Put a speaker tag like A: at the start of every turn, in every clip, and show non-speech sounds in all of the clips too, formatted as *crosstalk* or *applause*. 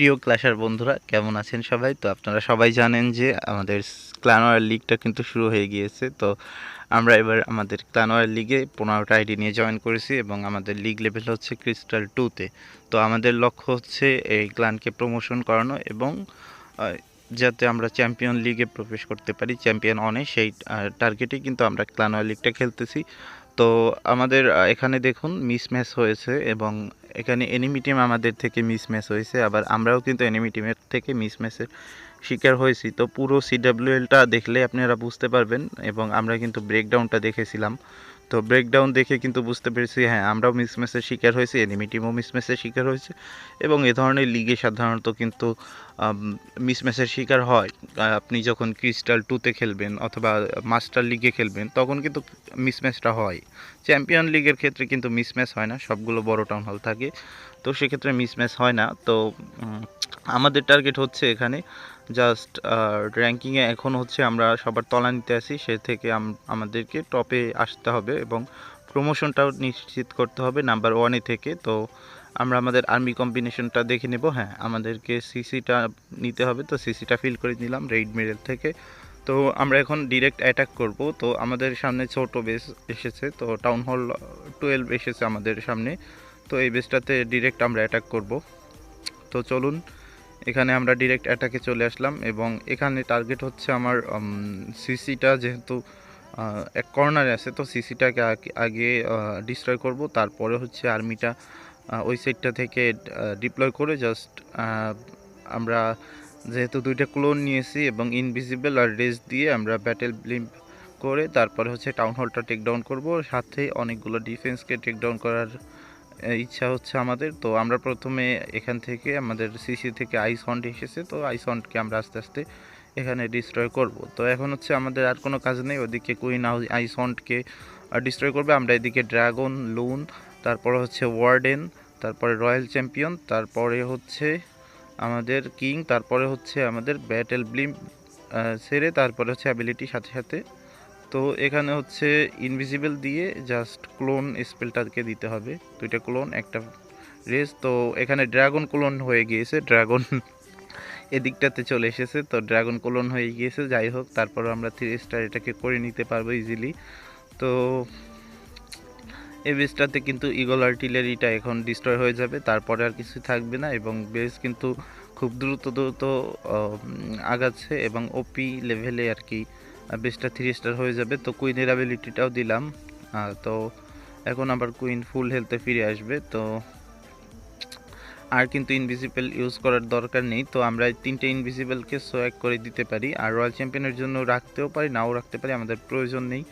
A: প্রিয় ক্লাসার বন্ধুরা, কেমন আছেন সবাই? তো আপনারা সবাই জানেন যে আমাদের ক্লানোয়ার লিগটা কিন্তু শুরু হয়ে গিয়েছে। তো আমরা এবার আমাদের ক্লানোয়ার লিগে পনেরোটা আইডি নিয়ে জয়েন করেছি এবং আমাদের লিগ লেভেল হচ্ছে ক্রিস্টাল টুতে তো। আমাদের লক্ষ্য হচ্ছে এই ক্লানকে প্রমোশন করানো এবং যাতে আমরা চ্যাম্পিয়ন লিগে প্রবেশ করতে পারি। চ্যাম্পিয়ন অনে সেই টার্গেটে কিন্তু আমরা ক্লানোয়ার লিগটা খেলতেছি। তো আমাদের এখানে দেখুন মিস ম্যাচ হয়েছে এবং এখানে এনিমি টিম আমাদের থেকে মিস ম্যাচ হয়েছে, আবার আমরাও কিন্তু এনিমি টিমের থেকে মিস ম্যাচের শিকার হয়েছি। তো পুরো সিডাব্লিউএলটা দেখলে আপনারা বুঝতে পারবেন এবং আমরা কিন্তু ব্রেকডাউনটা দেখেছিলাম। তো ব্রেকডাউন দেখে কিন্তু বুঝতে পেরেছি হ্যাঁ আমরাও মিস ম্যাচের শিকার হয়েছি এনিমি টিমও মিস ম্যাচের শিকার হয়েছে এবং এ ধরনের লিগে সাধারণত কিন্তু মিস ম্যাচের শিকার হয়। আপনি যখন ক্রিস্টাল টুতে খেলবেন অথবা মাস্টার লিগে খেলবেন, তখন কিন্তু মিস ম্যাচটা হয়। চ্যাম্পিয়ন লিগের ক্ষেত্রে কিন্তু মিস ম্যাচ হয় না, সবগুলো বড় টাউন হল থাকে। তো সেক্ষেত্রে মিস ম্যাচ হয় না। তো আমাদের টার্গেট হচ্ছে এখানে জাস্ট র্যাঙ্কিংয়ে এখন হচ্ছে আমরা সবার তলানিতে আছি সে থেকে আম- আমাদেরকে টপে আসতে হবে এবং প্রমোশনটাও নিশ্চিত করতে হবে নাম্বার ওয়ানে থেকে। তো আমরা আমাদের আর্মি কম্বিনেশনটা দেখে নেব। হ্যাঁ আমাদেরকে সিসিটা নিতে হবে। তো সিসিটা ফিল করে নিলাম রেড মিডল থেকে। তো আমরা এখন ডিরেক্ট অ্যাটাক করব। তো আমাদের সামনে ছোট বেস এসেছে। তো টাউন হল টুয়েলভ এসেছে আমাদের সামনে। তো এই বেসটাতে ডিরেক্ট আমরা অ্যাটাক করব। তো চলুন এখানে আমরা ডিরেক্ট অ্যাটাকে চলে আসলাম এবং এখানে টার্গেট হচ্ছে আমার সিসিটা যেহেতু এক কর্নারে আছে, তো সিসিটাকে আগে ডিস্ট্রয় করব। তারপরে হচ্ছে আর্মিটা ওই সাইডটা থেকে ডিপ্লয় করে জাস্ট আমরা যেহেতু দুইটা ক্লোন নিয়েছি এবং ইনভিজিবল আর রেস দিয়ে আমরা ব্যাটেল ব্লিম্প করে তারপরে হচ্ছে টাউন হলটা টেক ডাউন করব। সাথে অনেকগুলো ডিফেন্সকে টেক ডাউন করার ইচ্ছা হচ্ছে আমাদের। তো আমরা প্রথমে এখান থেকে আমাদের সিসি থেকে আইস হন্ট এসেছে। তো আইস হন্টকে আমরা আস্তে আস্তে এখানে ডিস্ট্রয় করব। তো এখন হচ্ছে আমাদের আর কোনো কাজ নেই। ওদিকে কুইন আইস হন্টকে ডিস্ট্রয় করবে। আমরা এদিকে ড্রাগন লুন তারপরে হচ্ছে ওয়ার্ডেন তারপরে রয়্যাল চ্যাম্পিয়ন তারপরে হচ্ছে আমাদের কিং তারপরে হচ্ছে আমাদের ব্যাটেল ব্লিম সেরে তারপরে হচ্ছে অ্যাবিলিটি সাথে সাথে তো এখানে হচ্ছে ইনভিজিবল দিয়ে জাস্ট ক্লোন স্পেলটাকে দিতে হবে। দুইটা ক্লোন একটা রেস তো এখানে ড্রাগন ক্লোন হয়ে গিয়েছে ড্রাগন *laughs* এদিকটাতে চলে এসেছে, তো ড্রাগন ক্লোন হয়ে গিয়েছে, যাই হোক, তারপর আমরা থ্রি স্টার এটাকে করে নিতে পারব ইজিলি তো এই বেসটাতে কিন্তু ইগল আর্টিলারিটা এখন ডিস্ট্রয় হয়ে যাবে, তারপরে আর কিছু থাকবে না এবং বেস কিন্তু খুব দ্রুত দ্রুত আগাচ্ছে এবং ওপি লেভেলে আর কি বেসটা থ্রি স্টার হয়ে যাবে। তো কুইনের অ্যাবিলিটিটাও দিলাম। তো এখন আবার কুইন ফুল হেলথে ফিরে আসবে। তো আর কিন্তু ইনভিজিবল ইউজ করার দরকার নেই। তো আমরা তিনটে ইনভিজিবলকে সোয়াক করে দিতে পারি। আর রয়্যাল চ্যাম্পিয়নের জন্য রাখতেও পারি, নাও রাখতে পারি, আমাদের প্রয়োজন নেই।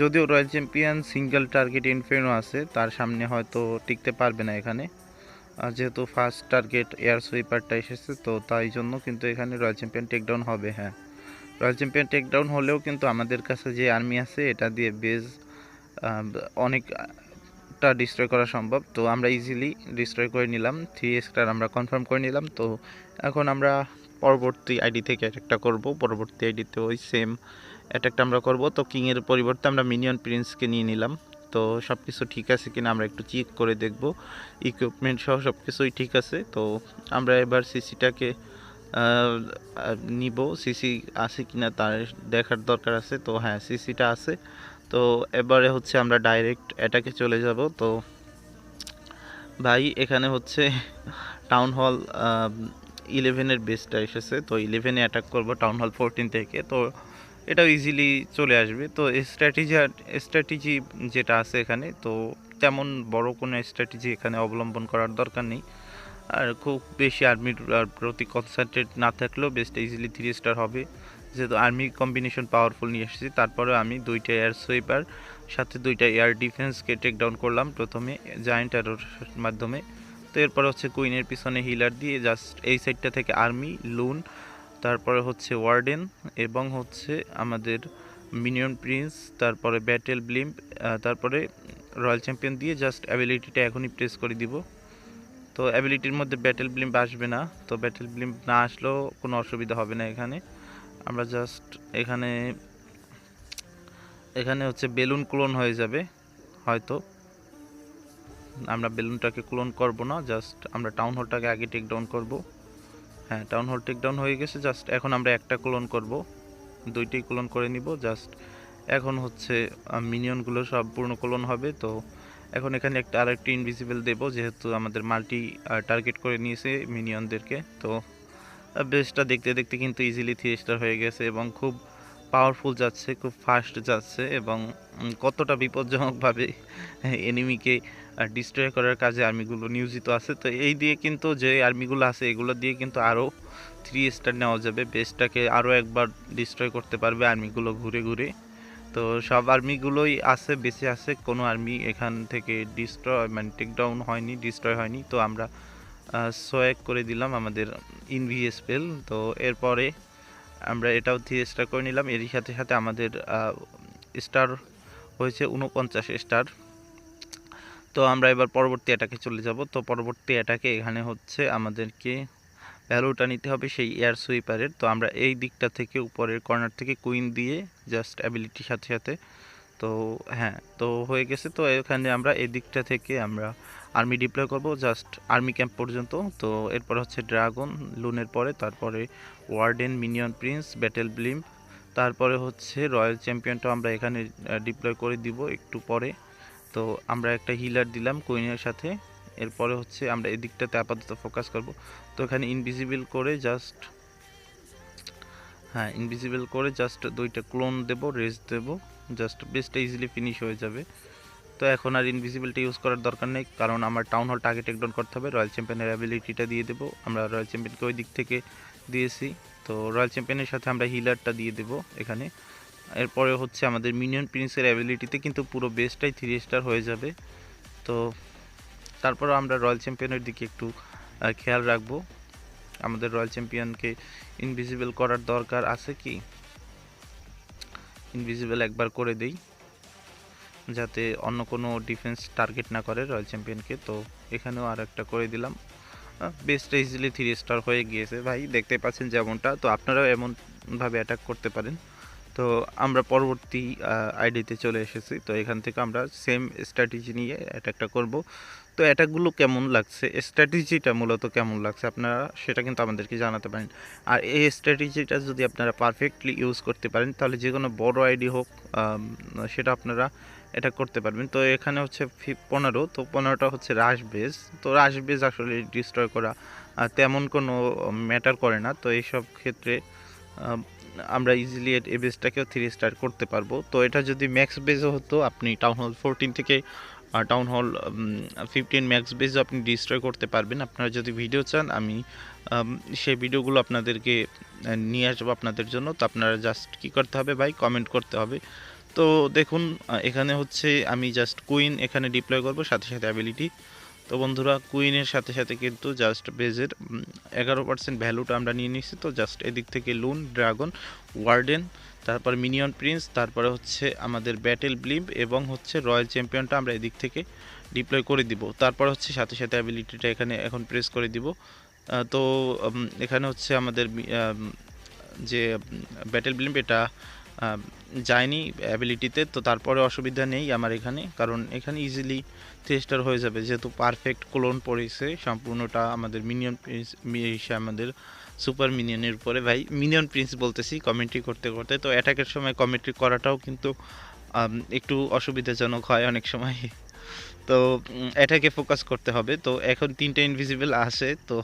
A: যদিও রয়্যাল চ্যাম্পিয়ন সিঙ্গেল টার্গেট ইনফেনো আছে, তার সামনে হয়তো টিকতে পারবে না এখানে। আর যেহেতু ফার্স্ট টার্গেট এয়ার সুইপারটা এসেছে, তো তাই জন্য কিন্তু এখানে রয়্যাল চ্যাম্পিয়ন টেকডাউন হবে হ্যাঁ। রয়্যাল চ্যাম্পিয়ন টেকডাউন হলেও কিন্তু আমাদের কাছে যে আর্মি আছে, এটা দিয়ে বেজ অনেকটা ডিস্ট্রয় করা সম্ভব। তো আমরা ইজিলি ডিস্ট্রয় করে নিলাম। থ্রি স্টার আমরা কনফার্ম করে নিলাম। তো এখন আমরা পরবর্তী আইডি থেকে অ্যাটাকটা করব। পরবর্তী আইডিতে ওই সেম অ্যাটাকটা আমরা করব। তো কিংয়ের পরিবর্তে আমরা মিনিয়ন প্রিন্সকে নিয়ে নিলাম। তো সব কিছু ঠিক আছে কিনা আমরা একটু চেক করে দেখব। ইকুইপমেন্ট সহ সব কিছুই ঠিক আছে। তো আমরা এবার সিসিটাকে নিব। সিসি আছে কিনা তার দেখার দরকার আছে। তো হ্যাঁ সিসিটা আছে। তো এবারে হচ্ছে আমরা ডাইরেক্ট অ্যাটাকে চলে যাব। তো ভাই, এখানে হচ্ছে টাউন হল ইলেভেনের বেসটা এসেছে। তো ইলেভেনে অ্যাটাক করব টাউন হল ফোরটিন থেকে। তো এটাও ইজিলি চলে আসবে। তো স্ট্র্যাটেজি স্ট্র্যাটেজি যেটা আছে এখানে, তো তেমন বড় কোনো স্ট্র্যাটেজি এখানে অবলম্বন করার দরকার নেই। আর খুব বেশি আর্মির প্রতি কনসেন্ট্রেট না থাকলেও বেস্ট ইজিলি থ্রি স্টার হবে। যেহেতু আর্মি কম্বিনেশন পাওয়ারফুল নিয়ে এসেছি তারপরে আমি দুইটা এয়ার সুইপার সাথে দুইটা এয়ার ডিফেন্সকে টেক ডাউন করলাম প্রথমে জায়েন্ট অ্যারোর মাধ্যমে। তো এরপরে হচ্ছে কুইনের পিছনে হিলার দিয়ে জাস্ট এই সাইডটা থেকে আর্মি লুন তারপরে হচ্ছে ওয়ার্ডেন এবং হচ্ছে আমাদের মিনিয়ন প্রিন্স তারপরে ব্যাটেল ব্লিম্প তারপরে রয়্যাল চ্যাম্পিয়ন দিয়ে জাস্ট অ্যাবিলিটিটা এখনই প্রেস করে দিব। তো অ্যাবিলিটির মধ্যে ব্যাটেল ব্লিম্প আসবে না। তো ব্যাটেল ব্লিম্প না আসলেও কোনো অসুবিধা হবে না এখানে। আমরা জাস্ট এখানে এখানে হচ্ছে বেলুন ক্লোন হয়ে যাবে, হয়তো। আমরা বেলুনটাকে ক্লোন করব না জাস্ট আমরা টাউন হলটাকে আগে টেক ডাউন করব। হ্যাঁ টাউন হল টেক ডাউন হয়ে গেছে জাস্ট এখন আমরা একটা ক্লোন করব। দুইটি ক্লোন করে নিব জাস্ট এখন হচ্ছে মিনিয়নগুলো সব পূর্ণ ক্লোন হবে, তো এখন এখানে একটা আর আরেকটি ইনভিজিবল দেব যেহেতু আমাদের মাল্টি টার্গেট করে নিয়েছে মিনিয়নদেরকে। তো বেসটা দেখতে দেখতে কিন্তু ইজিলি থ্রি স্টার হয়ে গেছে এবং খুব পাওয়ারফুল যাচ্ছে, খুব ফাস্ট যাচ্ছে এবং কতটা বিপজ্জনকভাবে এনিমিকে ডিস্ট্রয় করার কাজে আর্মিগুলো নিয়োজিত আছে। তো এই দিয়ে কিন্তু যে আর্মিগুলো আছে, এগুলো দিয়ে কিন্তু আরও থ্রি স্টার নেওয়া যাবে। বেসটাকে আরও একবার ডিস্ট্রয় করতে পারবে আর্মিগুলো ঘুরে ঘুরে। তো সব আর্মিগুলোই আছে, বেঁচে আছে। কোনো আর্মি এখান থেকে ডিস্ট্রয় মানে টেকডাউন হয়নি ডিস্ট্রয় হয়নি। তো আমরা সোয়েক করে দিলাম আমাদের ইনভি স্পেল তো এরপরে আমরা এটাও থ্রি স্টার করে নিলাম। এরই সাথে সাথে আমাদের স্টার হয়েছে উনপঞ্চাশ স্টার তো আমরা এবার পরবর্তী অ্যাটাকে চলে যাব। তো পরবর্তী অ্যাটাকে এখানে হচ্ছে আমাদেরকে ভ্যালুটা নিতে হবে সেই এয়ার সুইপারের। তো আমরা এই দিকটা থেকে উপরের কর্নার থেকে কুইন দিয়ে জাস্ট অ্যাবিলিটির সাথে সাথে, তো হ্যাঁ তো হয়ে গেছে। তো এখানে আমরা এই দিকটা থেকে আমরা আর্মি ডিপ্লয় করব জাস্ট আর্মি ক্যাম্প পর্যন্ত। তো এরপর হচ্ছে ড্রাগন, লুনের পরে, তারপরে warden, minion prince, battle blimp, তারপরে হচ্ছে রয়্যাল চ্যাম্পিয়নটা আমরা এখানে ডিপ্লয় করে দিব একটু পরে। তো আমরা একটা হিলার দিলাম কুইনের সাথে। এরপরে হচ্ছে আমরা এদিকটাতে আপাতত ফোকাস করব। তো এখানে ইনভিজিবল করে জাস্ট হ্যাঁ ইনভিজিবল করে জাস্ট দুইটা ক্লোন দেব রেস দেব জাস্ট বেসটা ইজিলি ফিনিশ হয়ে যাবে। তো এখন আর ইনভিজিবিলিটি ইউজ করার দরকার নেই, কারণ আমার টাউন হল টার্গেট টেকডাউন করতে হবে রয়্যাল চ্যাম্পিয়নের অ্যাবিলিটিটা দিয়ে দেবো। আমরা রয়্যাল চ্যাম্পিয়নকে ওই দিক থেকে দিয়েছি। তো রয়্যাল চ্যাম্পিয়নের সাথে আমরা হিলারটা দিয়ে দেবো এখানে। এরপরে হচ্ছে আমাদের মিনিয়ন প্রিন্সের অ্যাবিলিটিতে কিন্তু পুরো বেসটাই থ্রি স্টার হয়ে যাবে। তো তারপর আমরা রয়্যাল চ্যাম্পিয়নের দিকে একটু খেয়াল রাখব। আমাদের রয়্যাল চ্যাম্পিয়নকে ইনভিজিবল করার দরকার আছে কি? ইনভিজিবল একবার করে দেই, যাতে অন্য কোনো ডিফেন্স টার্গেট না করে রয়্যাল চ্যাম্পিয়নকে। তো এখানেও আর একটা করে দিলাম। বেস্টটা ইজিলি থ্রি স্টার হয়ে গিয়েছে। ভাই, দেখতে পাচ্ছেন যেমনটা। তো আপনারাও এমনভাবে অ্যাটাক করতে পারেন। তো আমরা পরবর্তী আইডিতে চলে এসেছি। তো এখান থেকে আমরা সেম স্ট্র্যাটেজি নিয়ে অ্যাটাকটা করব। তো অ্যাটাকগুলো কেমন লাগছে? স্ট্র্যাটেজিটা মূলত কেমন লাগছে আপনারা? সেটা কিন্তু আমাদেরকে জানাতে পারেন। আর এই স্ট্র্যাটেজিটা যদি আপনারা পারফেক্টলি ইউজ করতে পারেন, তাহলে যে কোনো বড় আইডি হোক সেটা আপনারা এটা করতে পারবেন। তো এখানে হচ্ছে পনেরো, তো পনেরোটা হচ্ছে রাশ বেজ তো রাশ বেজ আসলে ডিস্ট্রয় করা তেমন কোনো ম্যাটার করে না। তো এইসব ক্ষেত্রে আমরা ইজিলি এই বেজটাকেও থ্রি স্টার করতে পারব। তো এটা যদি ম্যাক্স বেজও হতো, আপনি টাউন হল ফোরটিন থেকে টাউন হল ফিফটিন ম্যাক্স বেজও আপনি ডিস্ট্রয় করতে পারবেন। আপনারা যদি ভিডিও চান, আমি সেই ভিডিওগুলো আপনাদেরকে নিয়ে আসব আপনাদের জন্য। তো আপনারা জাস্ট কি করতে হবে ভাই? কমেন্ট করতে হবে। তো দেখুন এখানে হচ্ছে আমি জাস্ট কুইন এখানে ডিপ্লয় করব, সাথে সাথে অ্যাবিলিটি তো বন্ধুরা কুইনের সাথে সাথে কিন্তু জাস্ট বেজের এগারো পার্সেন্ট ভ্যালুটা আমরা নিয়ে নিচ্ছি তো জাস্ট এদিক থেকে লুন ড্রাগন ওয়ার্ডেন তারপর মিনিয়ন প্রিন্স, তারপরে হচ্ছে আমাদের ব্যাটেল ব্লিম এবং হচ্ছে রয়্যাল চ্যাম্পিয়নটা আমরা এদিক থেকে ডিপ্লয় করে দিব। তারপর হচ্ছে সাথে সাথে অ্যাবিলিটিটা এখানে এখন প্রেস করে দিব। তো এখানে হচ্ছে আমাদের যে, ব্যাটেল ব্লিম এটা যায়নি অ্যাবিলিটিতে তো তারপরে অসুবিধা নেই আমার এখানে, কারণ এখানে ইজিলি থ্রি স্টার হয়ে যাবে। যেহেতু পারফেক্ট ক্লোন পড়েছে, সম্পূর্ণটা আমাদের মিনিয়ন আমাদের সুপার মিনিয়নের উপরে। ভাই মিনিয়ন প্রিন্স বলতেছি কমেন্ট্রি করতে করতে। তো অ্যাটাকের সময় কমেন্ট্রি করাটাও কিন্তু একটু অসুবিধাজনক হয় অনেক সময়। তো এটাকে ফোকাস করতে হবে। তো এখন তিনটা ইনভিজিবল আসে তো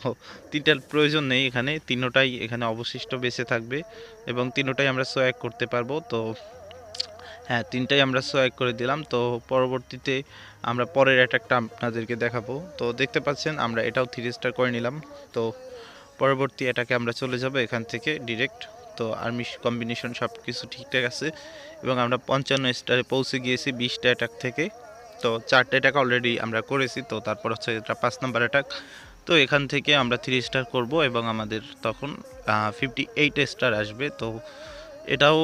A: তিনটার প্রয়োজন নেই এখানে। তিনোটাই এখানে অবশিষ্ট বেঁচে থাকবে এবং তিনোটাই আমরা সোয়াক করতে পারব। তো হ্যাঁ তিনটাই আমরা সোয়াক করে দিলাম। তো পরবর্তীতে আমরা পরের অ্যাটাকটা আপনাদেরকে দেখাবো। তো দেখতে পাচ্ছেন, আমরা এটাও থ্রি স্টার করে নিলাম। তো পরবর্তী এটাকে আমরা চলে যাব এখান থেকে ডিরেক্ট তো আর্মি কম্বিনেশন সব কিছু ঠিকঠাক আছে এবং আমরা পঞ্চান্ন স্টারে পৌঁছে গিয়েছি বিশটা অ্যাটাক থেকে। তো চারটে অ্যাটাক অলরেডি আমরা করেছি, তো তারপর হচ্ছে এটা পাঁচ নাম্বার অ্যাটাক তো এখান থেকে আমরা থ্রি স্টার করব এবং আমাদের তখন ফিফটি এইট স্টার আসবে। তো এটাও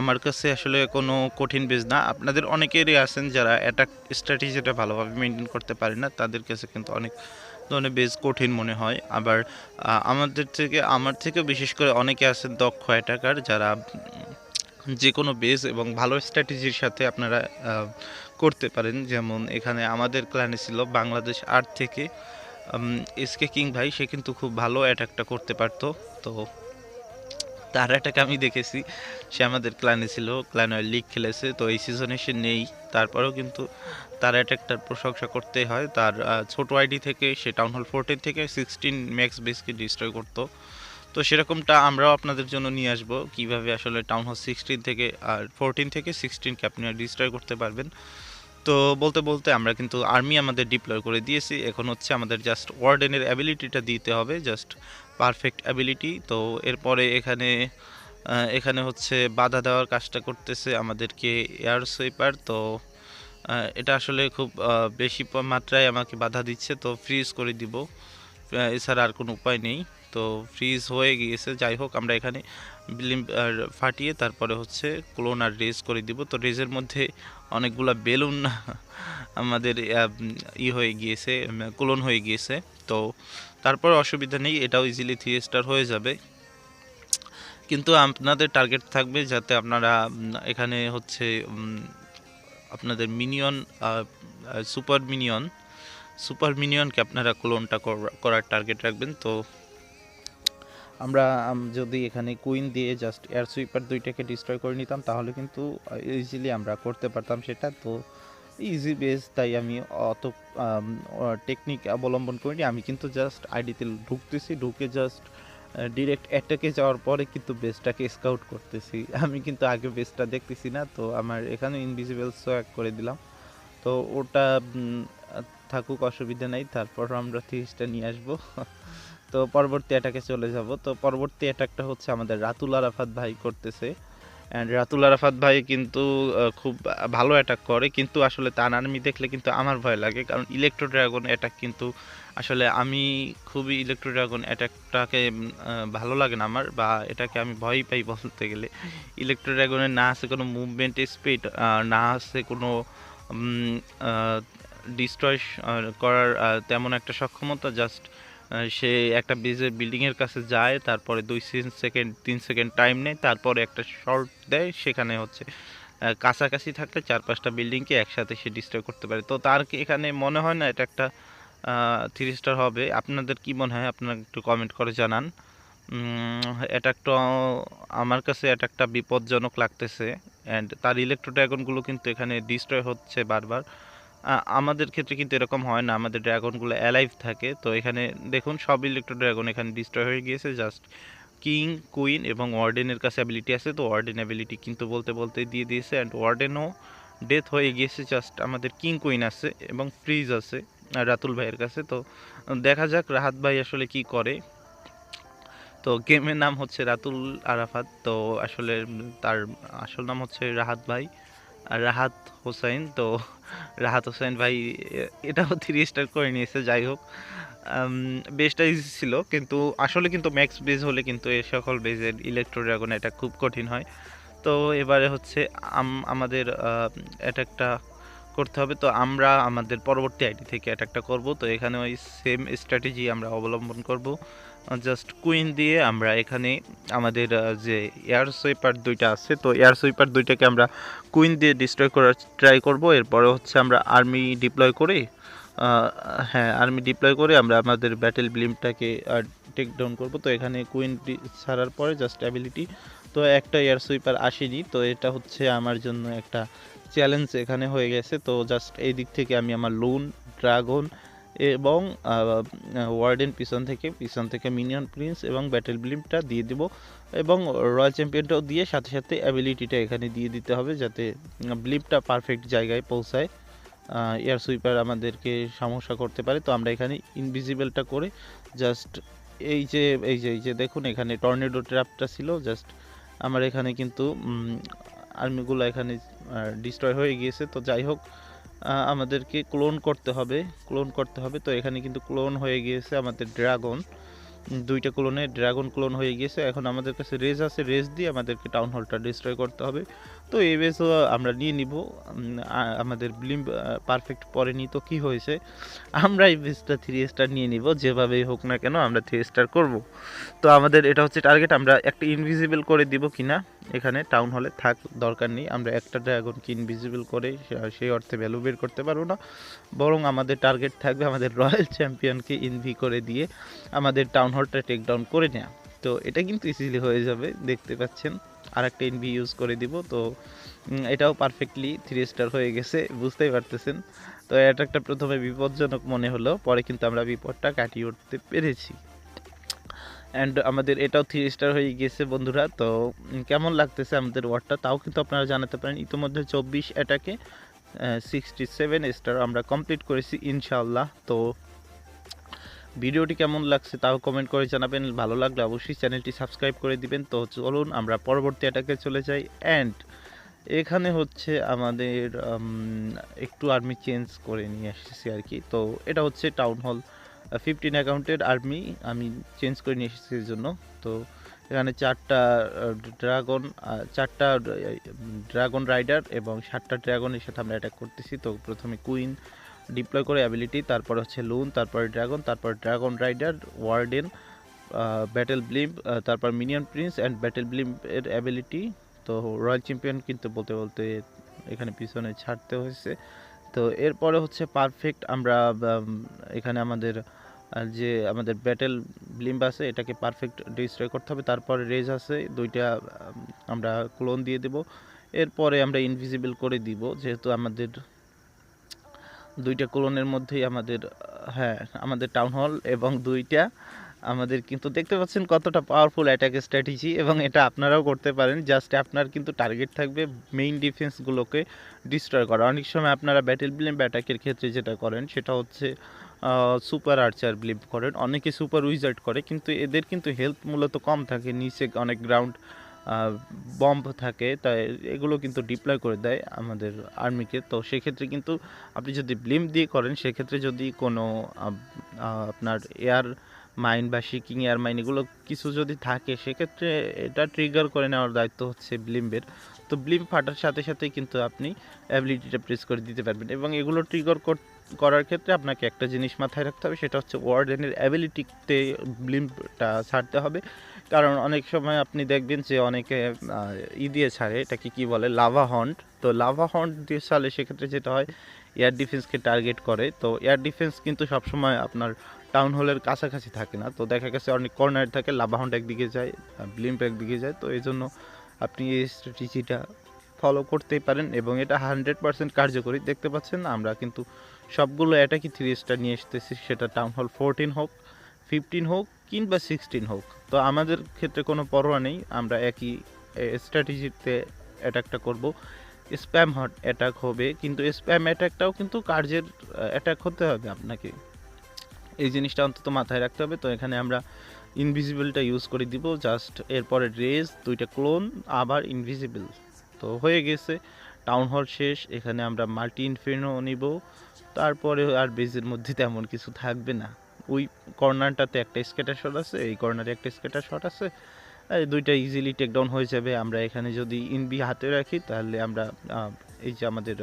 A: আমার কাছে আসলে কোনো কঠিন বেজ না। আপনাদের অনেকেরই আছেন যারা অ্যাটাক স্ট্র্যাটেজিটা ভালোভাবে মেনটেন করতে পারে না, তাদের কাছে কিন্তু অনেক ধরনের বেশ কঠিন মনে হয়। আবার আমাদের থেকে, আমার থেকে বিশেষ করে অনেকে আছেন দক্ষ অ্যাটাকার যারা যে কোনো বেজ এবং ভালো স্ট্র্যাটেজির সাথে আপনারা করতে পারেন। যেমন এখানে আমাদের ক্লানে ছিল বাংলাদেশ আর্ট থেকে এসকে কিং ভাই। সে কিন্তু খুব ভালো অ্যাটাকটা করতে পারতো। তো তার একটা আমি দেখেছি। সে আমাদের ক্লানে ছিল ক্লানে লিগ খেলেছে, তো এই সিজনে সে নেই। তারপরেও কিন্তু তার অ্যাটাকটার প্রশংসা করতে হয়। তার ছোট আইডি থেকে, সে টাউন হল ফোরটিন থেকে সিক্সটিন ম্যাক্স বেসকে ডিস্ট্রয় করতো। তো সেরকমটা আমরাও আপনাদের জন্য নিয়ে আসব, কীভাবে আসলে টাউন হল সিক্সটিন থেকে আর ফোরটিন থেকে সিক্সটিনকে আপনি ডিস্ট্রয় করতে পারবেন। তো বলতে বলতে আমরা কিন্তু আর্মি আমাদের ডিপ্লয় করে দিয়েছি। এখন হচ্ছে আমাদের জাস্ট ওয়ার্ডেনের অ্যাবিলিটিটা দিতে হবে জাস্ট পারফেক্ট অ্যাবিলিটি তো এরপরে এখানে এখানে হচ্ছে বাধা দেওয়ার কাজটা করতেছে আমাদেরকে এয়ার সুইপার তো এটা আসলে খুব বেশি মাত্রায় আমাকে বাধা দিচ্ছে, তো ফ্রিজ করে দিব। এছাড়া আর কোনো উপায় নেই, তো ফ্রিজ হয়ে গিয়েছে। যাই হোক, আমরা এখানে ফাটিয়ে তারপরে হচ্ছে ক্লোন আর রেজ করে দিব। তো রেজের মধ্যে অনেকগুলা বেলুন *laughs* আমাদের ই হয়ে গিয়েছে ক্লোন হয়ে গিয়েছে। তো তারপর অসুবিধা নেই, এটাও ইজিলি থ্রি স্টার হয়ে যাবে। কিন্তু আপনাদের টার্গেট থাকবে যাতে আপনারা এখানে হচ্ছে আপনাদের মিনিয়ন সুপার মিনিয়ন সুপার মিনিয়নকে আপনারা ক্লোনটা করার টার্গেট রাখবেন। তো আমরা যদি এখানে কুইন দিয়ে জাস্ট এয়ার সুইপার দুইটাকে ডিস্ট্রয় করে নিতাম, তাহলে কিন্তু ইজিলি আমরা করতে পারতাম সেটা। তো ইজি বেস তাই আমি অত টেকনিক অবলম্বন করিনি। আমি কিন্তু জাস্ট আইডিতে ঢুকতেছি, ঢুকে জাস্ট ডিরেক্ট অ্যাটাকে যাওয়ার পরে কিন্তু বেসটাকে স্কাউট করতেছি। আমি কিন্তু আগে বেসটা দেখতেছি না, তো আমার এখানে ইনভিজিবল সোয়াক করে দিলাম। তো ওটা থাকুক, অসুবিধা নেই, তারপর আমরা থ্রিসটা নিয়ে আসব। *laughs* তো পরবর্তী অ্যাটাকে চলে যাব। তো পরবর্তী অ্যাটাকটা হচ্ছে আমাদের রাতুল আরাফাত ভাই করতেছে। অ্যান্ড রাতুল আরাফাত ভাই কিন্তু খুব ভালো অ্যাটাক করে, কিন্তু আসলে তান আর্মি দেখলে কিন্তু আমার ভয় লাগে, কারণ ইলেকট্রো ড্রাগন অ্যাটাক কিন্তু আসলে আমি খুবই ইলেকট্রো ড্রাগন অ্যাটাকটাকে ভালো লাগে না আমার, বা এটাকে আমি ভয় পাই বলতে গেলে। ইলেকট্রো ড্রাগনের না আছে কোনো মুভমেন্ট স্পিড না আছে কোনো ডিস্ট্রয় করার তেমন একটা সক্ষমতা জাস্ট সে একটা বেজের বিল্ডিংয়ের কাছে যায়, তারপরে দুই তিন সেকেন্ড তিন সেকেন্ড টাইম নেয়, তারপরে একটা শর্ট দেয়, সেখানে হচ্ছে কাছাকাছি থাকলে চার পাঁচটা বিল্ডিংকে একসাথে সে ডিস্ট্রয় করতে পারে। তো তার এখানে মনে হয় না এটা একটা থ্রি স্টার হবে? আপনাদের কি মনে হয়? আপনারা একটু কমেন্ট করে জানান। এটা একটু, আমার কাছে এটা একটা বিপজ্জনক লাগতেছে। অ্যান্ড তার ইলেকট্রো ড্রাগনগুলো কিন্তু এখানে ডিস্ট্রয় হচ্ছে বারবার। আমাদের ক্ষেত্রে কিন্তু এরকম হয় না। আমাদের ড্রাগনগুলো অ্যালাইভ থাকে। তো এখানে দেখুন, সব ইলেকট্রো ড্রাগন এখানে ডিস্ট্রয় হয়ে গিয়েছে। জাস্ট কিং কুইন এবং ওয়ার্ডেনের কাছে অ্যাবিলিটি আছে। তো ওয়ার্ডেন অ্যাবিলিটি কিন্তু বলতে বলতে দিয়ে দিয়েছে। অ্যান্ড ওয়ার্ডেনও ডেথ হয়ে গিয়েছে। জাস্ট আমাদের কিং কুইন আছে এবং ফ্রিজ আছে, রাতুল ভাইয়ের কাছে। তো দেখা যাক রাহাত ভাই আসলে কি করে। তো গেমের নাম হচ্ছে রাতুল আরাফাত। তো আসলে তার আসল নাম হচ্ছে রাহাত ভাই। রাহাত হোসেন, তো রাহাত হোসেন ভাই, এটাও *laughs* থ্রি স্টার করে নিয়েছে, যাই হোক। বেসটা ইজি ছিল, কিন্তু আসলে কিন্তু ম্যাক্স বেজ হলে কিন্তু এ সকল বেজের ইলেকট্রো ড্রাগন এটা খুব কঠিন হয়। তো এবারে হচ্ছে আমাদের এটা অ্যাটাকটা করতে হবে। তো আমরা আমাদের পরবর্তী আইডি থেকে অ্যাটাকটা করব। তো এখানে ওই সেম স্ট্র্যাটেজি আমরা অবলম্বন করব। জাস্ট কুইন দিয়ে আমরা এখানে আমাদের যে এয়ার সুইপার দুইটা আছে, তো এয়ার সুইপার দুইটাকে আমরা কুইন দিয়ে ডিস্ট্রয় করার ট্রাই করব। এরপরে হচ্ছে আমরা আর্মি ডিপ্লয় করে হ্যাঁ আর্মি ডিপ্লয় করে আমরা আমাদের ব্যাটেল ব্লিমটাকে টেক ডাউন করব। তো এখানে কুইন ছাড়ার পরে জাস্ট অ্যাবিলিটি তো একটা এয়ার সুইপার আসেনি। তো এটা হচ্ছে আমার জন্য একটা চ্যালেঞ্জ এখানে হয়ে গেছে। তো জাস্ট এই দিক থেকে আমি আমার লোন ড্রাগন এবং ওয়ার্ডেন পিছন থেকে পিছন থেকে মিনিয়ন প্রিন্স এবং ব্যাটেল ব্লিমটা দিয়ে দেব এবং রয়্যাল চ্যাম্পিয়নটাও দিয়ে সাথে সাথে অ্যাবিলিটিটা এখানে দিয়ে দিতে হবে যাতে ব্লিপটা পারফেক্ট জায়গায় পৌঁছায় এয়ার সুইপার আমাদেরকে সমস্যা করতে পারে। তো আমরা এখানে ইনভিজিবলটা করে জাস্ট এই যে এই যে এই যে দেখুন এখানে টর্নেডো ট্র্যাপটা ছিল। জাস্ট আমার এখানে কিন্তু আর্মিগুলো এখানে ডিস্ট্রয় হয়ে গিয়েছে। তো যাই হোক আমাদেরকে ক্লোন করতে হবে ক্লোন করতে হবে। তো এখানে কিন্তু ক্লোন হয়ে গিয়েছে আমাদের ড্রাগন দুইটা ক্লোনে ড্রাগন ক্লোন হয়ে গিয়েছে। এখন আমাদের কাছে রেজ আছে রেজ দিয়ে আমাদেরকে টাউন হলটা ডিস্ট্রয় করতে হবে। তো এই বেসও আমরা নিয়ে নিব। আমাদের ব্লিম পারফেক্ট পরেনি তো কি হয়েছে? আমরা এই বেসটা থ্রি স্টার নিয়ে নিব, যেভাবেই হোক না কেন আমরা থ্রি স্টার করব। তো আমাদের এটা হচ্ছে টার্গেট আমরা একটা ইনভিজিবল করে দিব কিনা, এখানে টাউন হলে থাক, দরকার নেই। আমরা একটা ড্রাগনকে ইনভিজিবল করে সেই অর্থে ভ্যালু বের করতে পারব না। বরং আমাদের টার্গেট থাকবে আমাদের রয়্যাল চ্যাম্পিয়নকে ইনভি করে দিয়ে আমাদের টাউন হলটা টেক ডাউন করে নেওয়া তো এটা কিন্তু ইজিলি হয়ে যাবে, দেখতে পাচ্ছেন। আর একটা ইনভি ইউজ করে দিব, তো এটাও পারফেক্টলি থ্রি স্টার হয়ে গেছে, বুঝতেই পারতেছেন। তো একটা প্রথমে বিপজ্জনক মনে হলো, পরে কিন্তু আমরা বিপদটা কাটিয়ে উঠতে পেরেছি। অ্যান্ড আমাদের এটাও থ্রি স্টার হয়ে গেছে, বন্ধুরা, তো কেমন লাগতেছে আমাদের ওয়ার্ডটা তাও কিন্তু আপনারা জানাতে পারেন। ইতিমধ্যে চব্বিশ এটাকে সিক্সটি সেভেন স্টার আমরা কমপ্লিট করেছি, ইনশাআল্লাহ, তো ভিডিওটি কেমন লাগছে তাও কমেন্ট করে জানাবেন। ভালো লাগলে অবশ্যই চ্যানেলটি সাবস্ক্রাইব করে দিবেন। তো চলুন, আমরা পরবর্তী অ্যাটাকে চলে যাই। অ্যান্ড এখানে হচ্ছে আমাদের একটু আর্মি চেঞ্জ করে নিয়ে এসেছি আর কি। তো এটা হচ্ছে টাউন হল ফিফটিন অ্যাকাউন্টের আর্মি আমি চেঞ্জ করে নিয়ে এসেছি এর জন্য। তো এখানে চারটা ড্রাগন চারটা ড্রাগন রাইডার এবং সাতটা ড্রাগনের সাথে আমরা অ্যাটাক করতেছি। তো প্রথমে কুইন ডিপ্লয় করে অ্যাবিলিটি তারপর হচ্ছে লুন তারপরে ড্রাগন তারপর dragon rider warden battle blimp তারপর minion prince and battle blimp এর অ্যাবিলিটি তো রয়্যাল চ্যাম্পিয়ন কিন্তু বলতে বলতে এখানে পিছনে ছাড়তে হয়েছে। তো এরপরে হচ্ছে পারফেক্ট আমরা এখানে আমাদের যে আমাদের ব্যাটেল ব্লিম্প আছে, এটাকে পারফেক্ট ডিস্ট্রয় করতে হবে। তারপরে রেজ আছে, দুইটা আমরা ক্লোন দিয়ে দেব। এরপরে আমরা ইনভিজিবল করে দিব, যেহেতু আমাদের দুইটা ক্লোনের মধ্যেই আমাদের হ্যাঁ আমাদের টাউন হল এবং দুইটা আমাদের কিন্তু দেখতে পাচ্ছেন কতটা পাওয়ারফুল অ্যাটাক স্ট্র্যাটেজি এবং এটা আপনারাও করতে পারেন। জাস্ট আপনার কিন্তু টার্গেট থাকবে মেইন ডিফেন্সগুলোকে ডিস্ট্রয় করা। অনেক সময় আপনারা ব্যাটেল ব্লিম্প অ্যাটাকের ক্ষেত্রে যেটা করেন, সেটা হচ্ছে সুপার আর্চার ব্লিম্প করেন। অনেকে সুপার উইজার্ড করে, কিন্তু এদের কিন্তু হেলথ মূলত কম থাকে, নিচে অনেক গ্রাউন্ড বম্ব থাকে, তাই এগুলো কিন্তু ডিপ্লয় করে দেয় আমাদের আর্মিকে তো সেক্ষেত্রে কিন্তু আপনি যদি ব্লিম্প দিয়ে করেন, সেক্ষেত্রে যদি কোনো আপনার এয়ার মাইন বা শিকিং এয়ার মাইন এগুলো কিছু যদি থাকে, সেক্ষেত্রে এটা ট্রিগার করে নেওয়ার দায়িত্ব হচ্ছে ব্লিম্বের তো ব্লিম্প ফাটার সাথে সাথেই কিন্তু আপনি অ্যাবিলিটিটা প্রেস করে দিতে পারবেন এবং এগুলো ট্রিগার করার ক্ষেত্রে আপনাকে একটা জিনিস মাথায় রাখতে হবে, সেটা হচ্ছে ওয়ার্ডেনের অ্যাবিলিটিতে ব্লিম্পটা ছাড়তে হবে। কারণ অনেক সময় আপনি দেখবেন যে অনেকে ই দিয়ে ছাড়ে, এটাকে কি বলে, লাভা হন্ট। তো লাভা হন্ট দিয়ে ছাড়লে সেক্ষেত্রে যেটা হয়, এয়ার ডিফেন্সকে টার্গেট করে। তো এয়ার ডিফেন্স কিন্তু সবসময় আপনার টাউন হলের কাছাকাছি থাকে না। তো দেখা গেছে অনেক কর্নার থাকে, লাভা হন্ট একদিকে যায় ব্লিম্প একদিকে যায়। তো এই জন্য আপনি এই স্ট্র্যাটেজিটা ফলো করতেই পারেন এবং এটা হান্ড্রেড পার্সেন্ট কার্যকরী। দেখতে পাচ্ছেন, আমরা কিন্তু সবগুলো অ্যাটাকই থ্রি স্টার নিয়ে এসতেছি সেটা টাউন হল ফোরটিন হোক ফিফটিন হোক কিংবা সিক্সটিন হোক। তো আমাদের ক্ষেত্রে কোনো পরোয়া নেই, আমরা একই স্ট্র্যাটেজিতে অ্যাটাকটা করব। স্প্যাম হট অ্যাটাক হবে, কিন্তু স্প্যাম অ্যাটাকটাও কিন্তু কার্যের অ্যাটাক হতে হবে আপনাকে। এই জিনিসটা অন্তত মাথায় রাখতে হবে। তো এখানে আমরা ইনভিজিবলটা ইউজ করে দিব জাস্ট এরপরে রেস দুইটা ক্লোন আবার ইনভিজিবল তো হয়ে গেছে টাউন হল শেষ, এখানে আমরা মাল্টি ইনফিনো নিব। তারপরে আর বেজের মধ্যে তেমন কিছু থাকবে না। ওই কর্নারটাতে একটা স্কেটার শট আছে, এই কর্নারে একটা স্কেটার শট আছে। দুইটা ইজিলি টেকডাউন হয়ে যাবে। আমরা এখানে যদি ইনবি হাতে রাখি, তাহলে আমরা এই যে আমাদের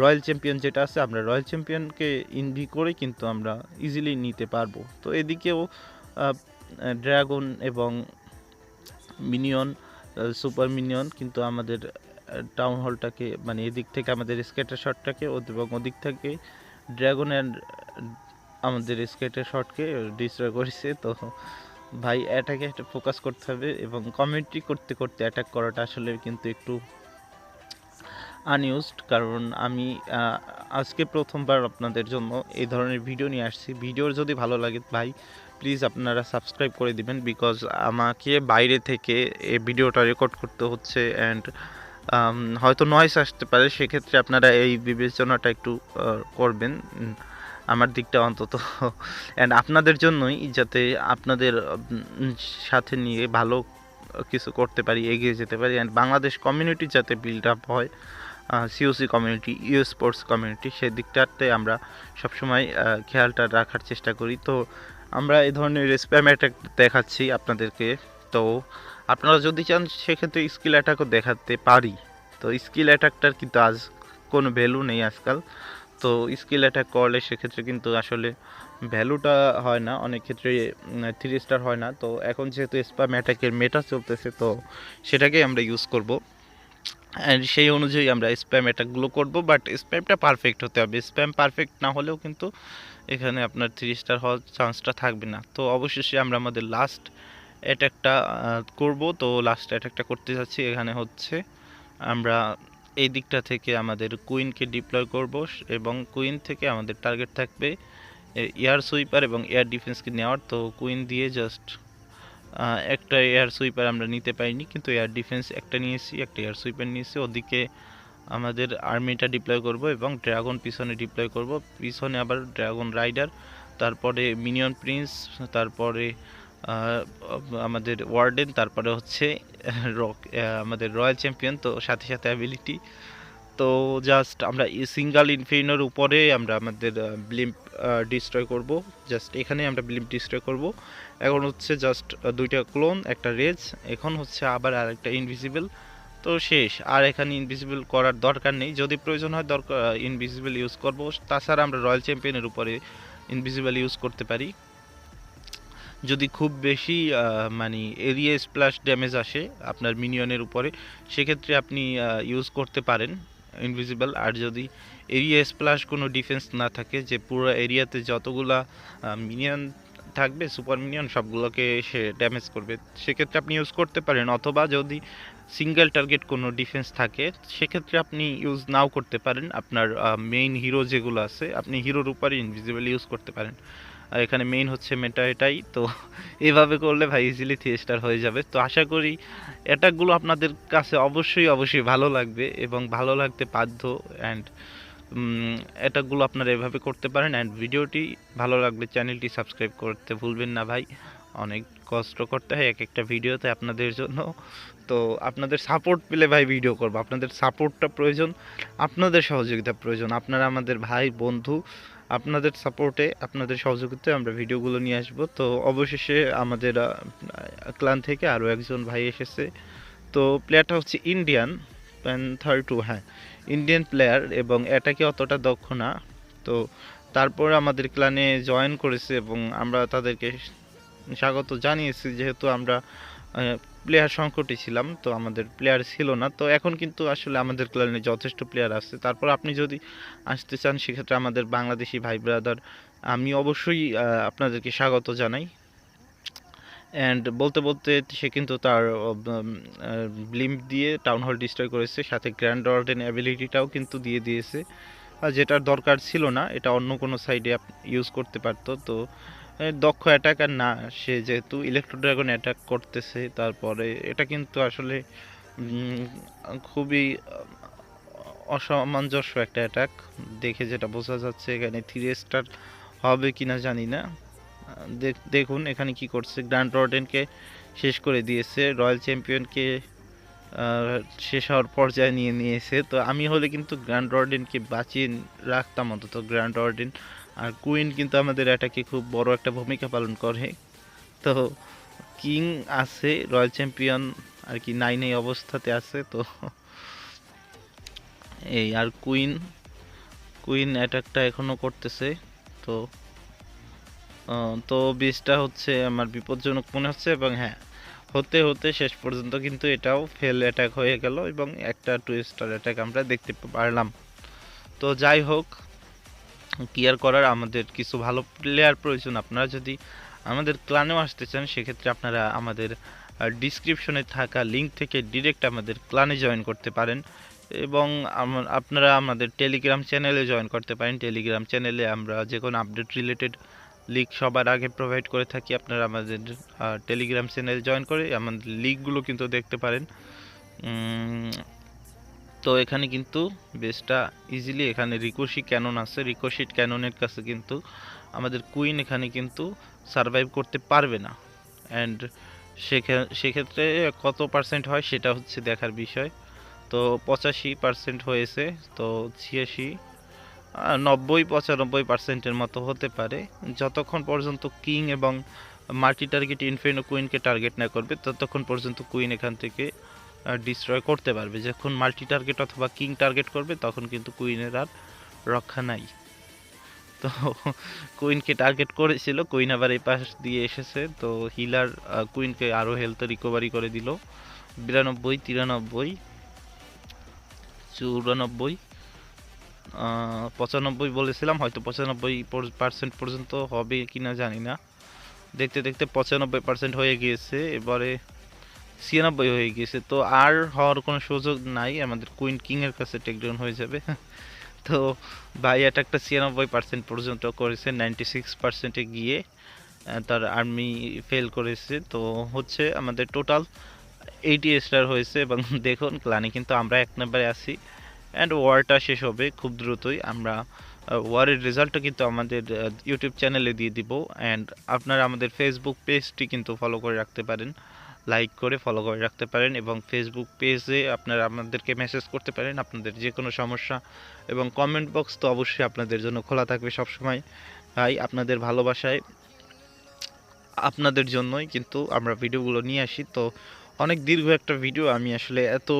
A: রয়্যাল চ্যাম্পিয়ন যেটা আছে, আমরা রয়্যাল চ্যাম্পিয়নকে ইনভি করে কিন্তু আমরা ইজিলি নিতে পারব। তো এদিকেও ড্রাগন এবং মিনিয়ন সুপার মিনিয়ন কিন্তু আমাদের টাউন হলটাকে মানে এদিক থেকে আমাদের স্কেটার শটটাকে এবং ওদিক থেকে ড্রাগন অ্যান্ড আমাদের স্কেটার শটকে ডিস্ট্রয় করেছে, তো ভাই অ্যাটাকে একটা ফোকাস করতে হবে এবং কমেন্ট্রি করতে করতে অ্যাটাক করাটা আসলে কিন্তু একটু আনইউজড কারণ আমি আজকে প্রথমবার আপনাদের জন্য এই ধরনের ভিডিও নিয়ে আসছি। ভিডিওর যদি ভালো লাগে ভাই প্লিজ আপনারা সাবস্ক্রাইব করে দিবেন বিকজ আমাকে বাইরে থেকে এই ভিডিওটা রেকর্ড করতে হচ্ছে অ্যান্ড হয়তো নয়েস আসতে পারে, সেক্ষেত্রে আপনারা এই বিবেচনাটা একটু করবেন। আমার দিকটা অন্তত। অ্যান্ড আপনাদের জন্যই যাতে আপনাদের সাথে নিয়ে ভালো কিছু করতে পারি, এগিয়ে যেতে পারি। অ্যান্ড বাংলাদেশ কমিউনিটি যাতে বিল্ড আপ হয় COC community esports community সেই দিকটাতে আমরা সবসময় খেয়ালটা রাখার চেষ্টা করি। তো আমরা এই ধরনের স্প্যাম অ্যাটাক দেখাচ্ছি আপনাদেরকে। তো আপনারা যদি চান, সেক্ষেত্রে স্কিল অ্যাটাকও দেখাতে পারি। তো স্কিল অ্যাটাকটার কিন্তু আজ কোনো ভ্যালু নেই আজকাল। তো স্কিল অ্যাটাক করলে সেক্ষেত্রে কিন্তু আসলে ভ্যালুটা হয় না। অনেক ক্ষেত্রে থ্রি স্টার হয় না। তো এখন যেহেতু স্প্যাম অ্যাটাকের মেটা চলতেছে, তো সেটাকেই আমরা ইউজ করব। অ্যান্ড সেই অনুযায়ী আমরা স্প্যাম অ্যাটাকগুলো করব। বাট স্প্যামটা পারফেক্ট হতে হবে। স্প্যাম পারফেক্ট না হলেও কিন্তু এখানে আপনার থ্রি স্টার হওয়ার চান্সটা থাকবে না। তো অবশেষে আমরা আমাদের লাস্ট অ্যাটাকটা করব। তো লাস্ট অ্যাটাকটা করতে যাচ্ছি। এখানে হচ্ছে আমরা এই দিকটা থেকে আমাদের কুইনকে ডিপ্লয় করব এবং কুইন থেকে আমাদের টার্গেট থাকবে এয়ার সুইপার এবং এয়ার ডিফেন্সকে নেওয়ার। তো কুইন দিয়ে জাস্ট একটা এয়ার সুইপার আমরা নিতে পারিনি, কিন্তু এয়ার ডিফেন্স একটা নিয়েছি, একটা এয়ার সুইপার নিয়েছি। ওদিকে আমাদের আর্মিটা ডিপ্লয় করব এবং ড্রাগন পিছনে ডিপ্লয় করব। পিছনে আবার ড্রাগন রাইডার, তারপরে মিনিয়ন প্রিন্স, তারপরে আমাদের ওয়ার্ডেন, তারপরে হচ্ছে *laughs* রক আমাদের রয়্যাল চ্যাম্পিয়ন, তো সাথে সাথে অ্যাবিলিটি তো জাস্ট আমরা সিঙ্গাল ইনফিনোর উপরে আমরা আমাদের ব্লিম্প ডিস্ট্রয় করব। জাস্ট এখানে আমরা ব্লিম্প ডিস্ট্রয় করব। এখন হচ্ছে জাস্ট দুইটা ক্লোন একটা রেজ এখন হচ্ছে আবার আর একটা ইনভিজিবল তো শেষ, আর এখানে ইনভিজিবল করার দরকার নেই। যদি প্রয়োজন হয় দরকার ইনভিজিবল ইউজ করব। তাছাড়া আমরা রয়্যাল চ্যাম্পিয়নের উপরে ইনভিজিবল ইউজ করতে পারি। যদি খুব বেশি মানে এরিয়া স্প্ল্যাশ ড্যামেজ আসে আপনার মিনিয়নের উপরে, সেক্ষেত্রে আপনি ইউজ করতে পারেন ইনভিজিবল আর যদি এরিয়া স্প্ল্যাশ কোনো ডিফেন্স না থাকে, যে পুরো এরিয়াতে যতগুলা মিনিয়ন থাকবে সুপার মিনিয়ন সবগুলোকে সে ড্যামেজ করবে, সেক্ষেত্রে আপনি ইউজ করতে পারেন। অথবা যদি সিঙ্গেল টার্গেট কোনো ডিফেন্স থাকে, সেক্ষেত্রে আপনি ইউজ নাও করতে পারেন। আপনার মেইন হিরো যেগুলো আছে, আপনি হিরোর উপরে ইনভিজিবল ইউজ করতে পারেন। আর এখানে মেইন হচ্ছে মেটা এটাই, তো এভাবে করলে ভাই ইজিলি থ্রি স্টার হয়ে যাবে। তো আশা করি অ্যাটাকগুলো আপনাদের কাছে অবশ্যই অবশ্যই ভালো লাগবে এবং ভালো লাগতে বাধ্য অ্যান্ড অ্যাটাকগুলো আপনারা এভাবে করতে পারেন অ্যান্ড ভিডিওটি ভালো লাগলে চ্যানেলটি সাবস্ক্রাইব করতে ভুলবেন না ভাই। অনেক কষ্ট করতে হয় এক একটা ভিডিওতে আপনাদের জন্য। তো আপনাদের সাপোর্ট পেলে ভাই ভিডিও করব। আপনাদের সাপোর্টটা প্রয়োজন, আপনাদের সহযোগিতা প্রয়োজন। আপনারা আমাদের ভাই, বন্ধু, আপনাদের সাপোর্টে আপনাদের সহযোগিতায় আমরা ভিডিওগুলো নিয়ে আসব। তো অবশেষে আমাদের ক্লান থেকে আরও একজন ভাই এসেছে। তো প্লেয়ারটা হচ্ছে ইন্ডিয়ান প্যান্থার টু হ্যাঁ ইন্ডিয়ান প্লেয়ার এবং এটাকে অতটা দক্ষ না। তো তারপর আমাদের ক্লানে জয়েন করেছে এবং আমরা তাদেরকে স্বাগত জানিয়েছি, যেহেতু আমরা প্লেয়ার সংকটে ছিলাম, তো আমাদের প্লেয়ার ছিল না। তো এখন কিন্তু আসলে আমাদের ক্লানে যথেষ্ট প্লেয়ার আছে। তারপর আপনি যদি আসতে চান, সেক্ষেত্রে আমাদের বাংলাদেশি ভাই ব্রাদার আমি অবশ্যই আপনাদেরকে স্বাগত জানাই। অ্যান্ড বলতে বলতে সে কিন্তু তার ব্লিম্প দিয়ে টাউন হল ডিস্ট্রয় করেছে। সাথে গ্র্যান্ড অর্ডেন অ্যাবিলিটিটাও কিন্তু দিয়ে দিয়েছে। যেটার দরকার ছিল না, এটা অন্য কোনো সাইডে ইউজ করতে পারতো। তো দক্ষ অ্যাটাকার না, সে যেহেতু ইলেকট্রো ড্রাগন অ্যাটাক করতেছে, তারপরে এটা কিন্তু আসলে খুবই অসামঞ্জস্য একটা অ্যাটাক দেখে যেটা বোঝা যাচ্ছে এখানে থ্রি স্টার হবে কিনা জানি না। দেখ- দেখুন এখানে কি করছে। গ্র্যান্ড রডেনকে শেষ করে দিয়েছে। রয়্যাল চ্যাম্পিয়নকে শেষ হওয়ার পর্যায়ে নিয়ে নিয়েছে। তো আমি হলে কিন্তু গ্র্যান্ড রডেনকে বাঁচিয়ে রাখতাম অন্তত। গ্র্যান্ড রডেন আর কুইন কিন্তু আমাদের অ্যাটাকে খুব বড় একটা ভূমিকা পালন করে। তো কিং আছে, রয়্যাল চ্যাম্পিয়ন আর কি নাই নেই অবস্থাতে আছে, তো এই আর কুইন কুইন অ্যাটাকটা এখনও করতেছে, তো তো বীজটা হচ্ছে আমার বিপজ্জনক মনে হচ্ছে এবং হ্যাঁ হতে হতে শেষ পর্যন্ত কিন্তু এটাও ফেল অ্যাটাক হয়ে গেল এবং একটা টু স্টার অ্যাটাক আমরা দেখতে পারলাম। তো যাই হোক কি আর করার আমাদের কিছু ভালো প্লেয়ার প্রয়োজন। আপনারা যদি আমাদের ক্লানেও আসতে চান, সেক্ষেত্রে আপনারা আমাদের ডিসক্রিপশনে থাকা লিঙ্ক থেকে ডিরেক্ট আমাদের ক্লানে জয়েন করতে পারেন। এবং আপনারা আমাদের টেলিগ্রাম চ্যানেলে জয়েন করতে পারেন। টেলিগ্রাম চ্যানেলে আমরা যে কোনো আপডেট রিলেটেড লিঙ্ক সবার আগে প্রোভাইড করে থাকি। আপনারা আমাদের টেলিগ্রাম চ্যানেল জয়েন করে আমাদের লিঙ্কগুলো কিন্তু দেখতে পারেন। তো এখানে কিন্তু বেসটা ইজিলি এখানে রিকোশি ক্যানন আছে। রিকোশিট ক্যাননের কাছে কিন্তু আমাদের কুইন এখানে কিন্তু সারভাইভ করতে পারবে না। অ্যান্ড সেক্ষেত্রে কত পার্সেন্ট হয় সেটা হচ্ছে দেখার বিষয়। তো পঁচাশি পার্সেন্ট হয়েছে, তো ছিয়াশি নব্বই, পঁচানব্বই পার্সেন্টের মতো হতে পারে। যতক্ষণ পর্যন্ত কিং এবং মাল্টি টার্গেট ইনফিনো কুইনকে টার্গেট না করবে, ততক্ষণ পর্যন্ত কুইন এখান থেকে ডিস্ট্রয় করতে পারবে। যখন মাল্টি টার্গেট অথবা কিং টার্গেট করবে, তখন কিন্তু কুইনের আর রক্ষা নাই। তো কুইনকে টার্গেট করেছিল কুইন আবার এই পাশ দিয়ে এসেছে। তো হিলার কুইনকে আরও হেলথ রিকভারি করে দিল। বিরানব্বই, তিরানব্বই, চুরানব্বই পঁচানব্বই বলেছিলাম, হয়তো পঁচানব্বই পার্সেন্ট পর্যন্ত হবে কিনা জানি না। দেখতে দেখতে পঁচানব্বই পার্সেন্ট হয়ে গিয়েছে। এবারে ছিয়ানব্বই হয়ে গিয়েছে তো আর হওয়ার কোনো সুযোগ নাই, আমাদের কুইন কিংয়ের কাছে টেকডাউন হয়ে যাবে। *laughs* তো ভাই অ্যাটাকটা ছিয়ানব্বই পার্সেন্ট পর্যন্ত করেছে নাইনটি সিক্স পার্সেন্টে গিয়ে তার আর্মি ফেল করেছে। তো হচ্ছে আমাদের টোটাল এইটি স্টার হয়েছে এবং *laughs* দেখুন ক্লানে কিন্তু আমরা এক নম্বরে আছি। অ্যান্ড ওয়ারটা শেষ হবে খুব দ্রুতই। আমরা ওয়ারের রেজাল্টটা কিন্তু আমাদের ইউটিউব চ্যানেলে দিয়ে দিব। অ্যান্ড আপনারা আমাদের ফেসবুক পেজটি কিন্তু ফলো করে রাখতে পারেন। লাইক করে ফলো করে রাখতে পারেন এবং ফেসবুক পেজে আপনারা আমাদেরকে মেসেজ করতে পারেন আপনাদের যে কোনো সমস্যা এবং কমেন্ট বক্স তো অবশ্যই আপনাদের জন্য খোলা থাকবে সবসময়। ভাই, আপনাদের ভালোবাসায়, আপনাদের জন্যই কিন্তু আমরা ভিডিওগুলো নিয়ে আসি। তো অনেক দীর্ঘ একটা ভিডিও আমি আসলে এত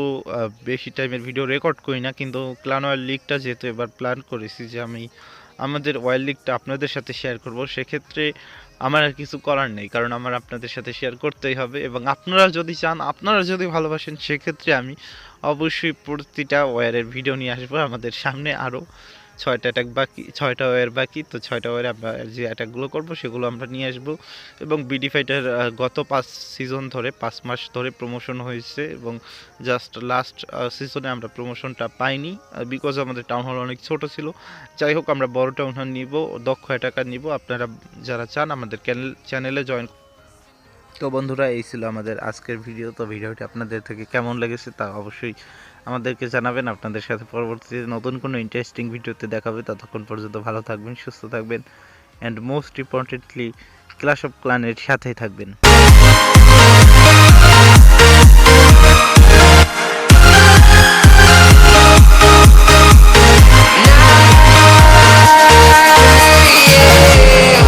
A: বেশি টাইমের ভিডিও রেকর্ড করি না, কিন্তু ক্লান অয়েল লিগটা যেহেতু এবার প্ল্যান করেছি যে আমি আমাদের অয়েল লিগটা আপনাদের সাথে শেয়ার করব, সেক্ষেত্রে আমার আর কিছু করার নেই, কারণ আমার আপনাদের সাথে শেয়ার করতেই হবে এবং আপনারা যদি চান আপনারা যদি ভালোবাসেন, সেক্ষেত্রে আমি অবশ্যই প্রতিটা ওয়ারের ভিডিও নিয়ে আসব, আমাদের সামনে আরও ছয়টা অ্যাটাক বাকি, ছয়টা ওয়ার বাকি, তো ছয়টা ওয়ারে আমরা যে অ্যাটাকগুলো করব সেগুলো আমরা নিয়ে আসব। এবং বিডি ফাইটার গত পাঁচ সিজন ধরে, পাঁচ মাস ধরে প্রমোশন হয়েছে এবং জাস্ট লাস্ট সিজনে আমরা প্রমোশনটা পাইনি বিকজ আমাদের টাউন হল অনেক ছোট ছিল। যাই হোক, আমরা বড় টাউন হল নিব, দক্ষ অ্যাটাকার নিব। আপনারা যারা চান আমাদের চ্যানেলে জয়েন তো বন্ধুরা, এই ছিল আমাদের আজকের ভিডিও তো ভিডিওটি আপনাদের থেকে কেমন লেগেছে তা অবশ্যই আমাদেরকে জানাবেন, আপনাদের সাথে পরবর্তীতে নতুন কোনো ইন্টারেস্টিং ভিডিওতে দেখাবে। ততক্ষণ পর্যন্ত ভালো থাকবেন, সুস্থ থাকবেন and most importantly clash of ক্লানের সাথেই থাকবেন।